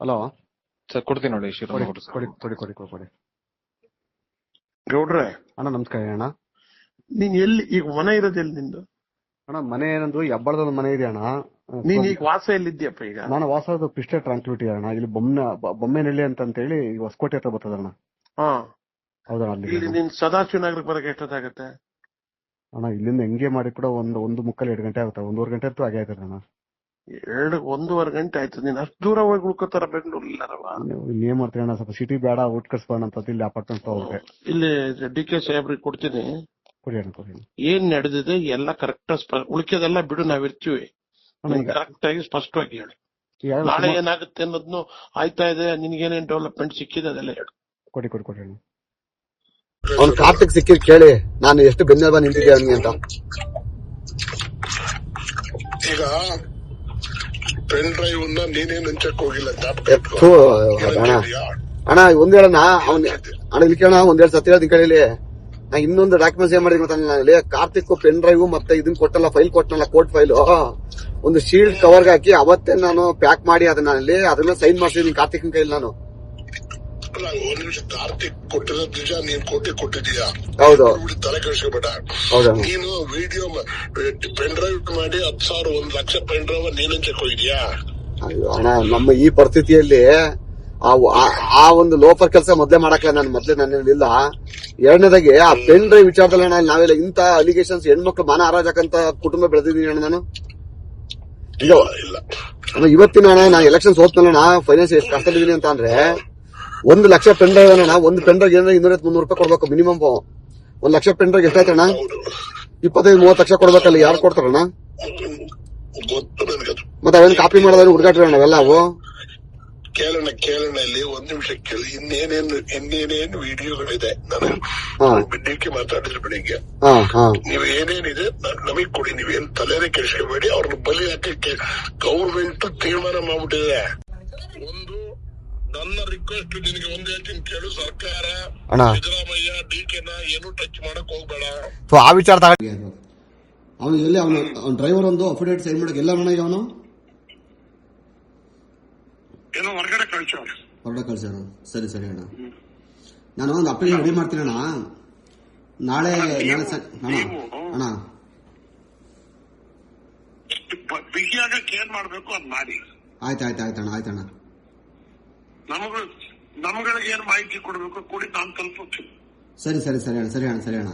Hello? Sir ಕೊಡ್ತೀನಿ ನೋಡಿ ಕೊಡಿ ಕೊಡಿ ಕೊಡಿ ಕೊಡಿ ಕೊಡಿ ಕೊಡಿ. ಗೌಡ್ರೆ ಅಣ್ಣ ನಮಸ್ಕಾರ ಅಣ್ಣ. ನೀನ್ ಎಲ್ಲಿ ಈಗ ಮನೆ ಇರೋದು ಎಲ್ಲಿ ನಿಂದು? ಅಣ್ಣ ಮನೆ ಏನಂದ್ರು ಹೆಬ್ಬಳದ ಒಂದು ಮನೆ ಇದೆ ಅಣ್ಣ. ನೀನ್ ಈಗ ವಾಸ ಎಲ್ಲಿದ್ಯಪ್ಪ ಈಗ? ನಾನು ವಾಸ ಪಿಸ್ಟೆ ಟ್ರಾನ್ಸ್ಪಿಟಿ ಅಣ್ಣ. ಇಲ್ಲಿ ಬೊಮ್ಮೆ ಬೊಮ್ಮೆನಳ್ಳಿ ಅಂತ ಹೇಳಿ ಹೊಸಕೋಟೆ ಹತ್ರ ಬರ್ತದ ಅಣ್ಣ. ಹಾ. ಹೌದಾ ಇಲ್ಲಿ ನೀನ್ ಸದಾಶಿವ ನಗರಕ್ಕೆ ಬರಕ್ ಎಷ್ಟೊತ್ತಾಗತ್ತೆ? ಅಣ್ಣ ಇಲ್ಲಿಂದ ಹೆಂಗೆ ಮಾಡಿ ಕೂಡ ಒಂದು ಒಂದು ಮುಕ್ಕಲ್ ಎರಡು ಗಂಟೆ ಆಗುತ್ತೆ. ಒಂದೂವರೆ ಗಂಟೆ ಅಂತೂ ಆಗೇ ಆಯ್ತದೆ ಅಣ್ಣ. ಎರಡು ಒಂದೂವರೆ ಗಂಟೆ ಆಯ್ತು. ನೀನ್ ಅಷ್ಟು ದೂರ ಹೋಗಿ ಉಳ್ಕೋತಾರ ಬೆಂಗಳೂರಿಲ್ಲಾರವ ನೀವು ಇನ್ನೇನ್ ಮಾಡ್ತೀರಿ ಅಣ್ಣ? ಸ್ವಲ್ಪ ಸಿಟಿ ಬೇಡ ಔಟ್ ಕಟ್ಸ್ಬೋಣ ಅಂತ ಇಲ್ಲಿ ಅಪಾರ್ಟ್ಮೆಂಟ್ ಹೋಗ್ರೆ ಇಲ್ಲಿ ಡಿ ಕೆ ಸಾಹೇಬ್ರಿಗೆ ಕೊಡ್ತೀನಿ. ಕೊಡಿ ಅಣ್ಣ ಕೊಡಿ. ಏನ್ ನಡೆದಿದೆ ಎಲ್ಲ ಕರೆಕ್ಟ್ ಉಳಿಕೆದೆಲ್ಲ ಬಿಡು ನಾವಿರ್ತೀವಿ ಕರೆಕ್ಟ್ ಆಗಿ ಸ್ಪಷ್ಟವಾಗಿ ಹೇಳಿ. ನಾಳೆ ಏನಾಗುತ್ತೆ ಅನ್ನೋದನ್ನು ಆಯ್ತಾ ಇದೆ ನಿನ್ಗೇನೇನ್ ಡೆವಲಪ್ಮೆಂಟ್ ಸಿಕ್ಕಿದೆ ಅದೆಲ್ಲ ಹೇಳು. ಕೊಡಿ ಕೊಡಿ ಕೊಡಿ ಅಣ್ಣ. ಅವ್ನ್ ಕಾರ್ತಿಕ್ ಸಿಕ್ಕಿದ್ ಕೇಳಿ ನಾನು ಎಷ್ಟು ಬೆನ್ನೆಲ್ಬ ನಿಂತಿದ್ದೆ ಅವನಿಗೆ ಅಂತ. ಈಗ ಪೆನ್ ಡ್ರೈವ್ ನೀನೇನ್ ಹಂಚಕ್ ಹೋಗಿಲ್ಲ ಜ್ಞಾಪಕ. ಥೂ, ಅಣ್ಣ. ಅಣ್ಣ ಒಂದ್ ಹೇಳಣ್ಣ ಅವ್ನ್ ಅಣ್ಣ ಇಲ್ಲಿ ಕೇಳಣ ಒಂದ್ ಹೇಳಿ ಸತ್ಯ ಹೇಳ್ತೀನಿ ಕೇಳಿ ನಾ ಇನ್ನೊಂದು ಡಾಕ್ಯುಮೆಂಟ್ಸ್ ಏನ್ ಮಾಡಿದ್ವಿ ಗೊತ್ತಾ ಕಾರ್ತಿಕ್ ಪೆನ್ ಡ್ರೈವ್ ಮತ್ತೆ ಇದನ್ನ ಕೊಟ್ಟಲ್ಲ ಫೈಲ್ ಕೊಟ್ಟನಲ್ಲ ಕೋರ್ಟ್ ಫೈಲ್ ಒಂದು ಶೀಲ್ಡ್ ಕವರ್ಗೆ ಹಾಕಿ ಅವತ್ತೇ ನಾನು ಪ್ಯಾಕ್ ಮಾಡಿ ಅದನ್ನ ಅಲ್ಲಿ ಅದನ್ನ ಸೈನ್ ಮಾಡ್ಸಿದೀನಿ ಕಾರ್ತಿಕ್ ಕೈಲಿ ನಾನು. ಒಂದ್ ನಿಮಿಷ ಕಾರ್ತಿಕ್ ಕೊಟ್ಟಿರೋ ನಿಜ ನೀನ್ ಕೊಟ್ಟಿ ಕೊಟ್ಟಿದೀಯಾ ಹೌದು. ತಲೆ ಕೆಡಿಸ್ಕೋಬೇಡ. ನೀನು ವಿಡಿಯೋ ಪೆನ್ ಡ್ರೈವ್ ಮಾಡಿ ಹತ್ ಸಾವಿರ ಒಂದ್ ಲಕ್ಷ ಪೆನ್ ಡ್ರೈವ್ ನೀನೇ ಅಯ್ಯೋ ಅಣ್ಣ ನಮ್ಮ ಈ ಪರಿಸ್ಥಿತಿಯಲ್ಲಿ ಆ ಒಂದು ಲೋಫರ್ ಕೆಲಸ ಮೊದ್ಲೇ ಮಾಡಕ ನಾನು ಮೊದ್ಲೇ ನನ್ನಿಲ್ಲ ಎರಡನೇದಾಗಿ ಆ ಪೆನ್ ಡ್ರೈವ್ ವಿಚಾರದಲ್ಲಿ ಅಣ್ಣ ನಾವೆಲ್ಲ ಇಂತ ಅಲಿಗೇಷನ್ಸ್ ಹೆಣ್ಮಕ್ಳು ಮಾನ ಹಾರಾಜಕ್ಕಂತ ಕುಟುಂಬ ಬೆಳೆದಿದ್ದೀನಿ ಅಣ್ಣ ನಾನು? ಇವತ್ತಿನ ಅಣ್ಣ ನಾ ಎಲೆಕ್ಷನ್ ಸೋತ್ನಲ್ಲ ಫೈನಾನ್ಸ್ ಎಷ್ಟು ಕಷ್ಟದಿದ್ದೀನಿ ಅಂತ ಅಂದ್ರೆ ಒಂದು ಲಕ್ಷ ಪೆನ್ ಡ್ರೈವ್ ಅಣ್ಣ ಒಂದು ಪೆನ್ ಡ್ರೈವ್ ಏನಾರ ಇನ್ನೂರ ಮುನ್ನೂರು ರೂಪಾಯಿ ಕೊಡ್ಬೇಕು ಮಿನಿಮಮ್ ಒಂದ್ ಲಕ್ಷ ಪೆನ್ ಡ್ರೈವ್ ಎಷ್ಟಾಯ್ತಣ್ಣ? ಹೌದು ಇಪ್ಪತ್ತೈದು ಮೂವತ್ತು ಲಕ್ಷ ಕೊಡ್ಬೇಕಲ್ಲ ಯಾರು ಕೊಡ್ತಾರಣ್ಣ? ಗೊತ್ತು ನನಗದು ಮತ್ತೆ ಅವೇನು ಕಾಪಿ ಮಾಡೋದ್ರೆ ಹುಡುಗಾಟ ಅವೆಲ್ಲ ಅವು ಕೇಳೋಣ ಕೇಳೋಣ ಇಲ್ಲಿ ಒಂದ್ ನಿಮಿಷ ಕೇಳಿ. ಇನ್ನೇನೇನು ಇನ್ನೇನೇನು ವಿಡಿಯೋಗಳಿದೆ? ನಾನು ಹಾ. ಡಿಕೆ ಮಾತಾಡಿದ್ರು ಬೆಳಿಗ್ಗೆ. ಹಾ ಹಾ. ನೀವ್ ಏನೇನಿದೆ ನ- ನಮಗ್ ಕೊಡಿ. ನೀವೇನ್ ತಲೆನೇ ಕೆಡಿಸ್ಕೋಬೇಡಿ ಅವ್ರನ್ನ ಬಲಿ ಹಾಕಕ್ಕೆ ಗೌರ್ಮೆಂಟ್ ತೀರ್ಮಾನ ಮಾಡ್ಬಿಟ್ಟಿದೆ. ಒಂದು ನನ್ನ ರಿಕ್ವೆಸ್ಟ್ ನಿನಗೆ ಒಂದ್ ಹೇಳ್ತೀನಿ ಕೇಳು ಸರ್ಕಾರ ಅಣ್ಣ. ಸಿದ್ದರಾಮಯ್ಯ ಡಿ ಕೆನ ಏನು ಟಚ್ ಮಾಡಕ್ ಹೋಗ್ಬೇಡ. ಸೊ ಆ ವಿಚಾರ ತಗೊಂಡು ಅವನು ಎಲ್ಲಿ ಅವನು ಅವ್ನ ಡ್ರೈವರ್ ಒಂದು ಅಫಿಡೇಟ್ ಸೈನ್ ಮಾಡಕ್ಕೆ ಎಲ್ಲ ಅಣ್ಣ ಅವನು? ಏನೋ ಹೊರಗಡೆ ಕಳ್ಸೋರು ಹೊರಗಡೆ ಕಳ್ಸ್ಯಾರ ಸರಿ ಸರಿ ಅಣ್ಣ. ನಾನು ಒಂದು ಅಪ್ಲಿಕೇಶನ್ ರೆಡಿ ಮಾಡ್ತೀನಿ ಅಣ್ಣ. ನಾಳೆ ನಾಳೆ ಸ- ಅಣ್ಣ ಅಣ್ಣ. ಬಿಗಿಯಾಗಕ್ಕೆ ಏನ್ ಮಾಡ್ಬೇಕು ಅದ್ ಮಾಡಿ. ಆಯ್ತು ಆಯ್ತು ಆಯ್ತು ಅಣ್ಣ ಆಯ್ತು ಅಣ್ಣ. ನಮಗ, ನಮ್ಗಳಿಗೆ ಏನು ಮಾಹಿತಿ ಕೊಡಬೇಕು, ಕೂಡಿ ನಾನು ತಲುಪುತ್ತೇನೆ. ಸರಿ ಸರಿ ಸರಿ ಅಣ್ಣ ಸರಿ ಅಣ್ಣ ಸರಿ ಅಣ್ಣ.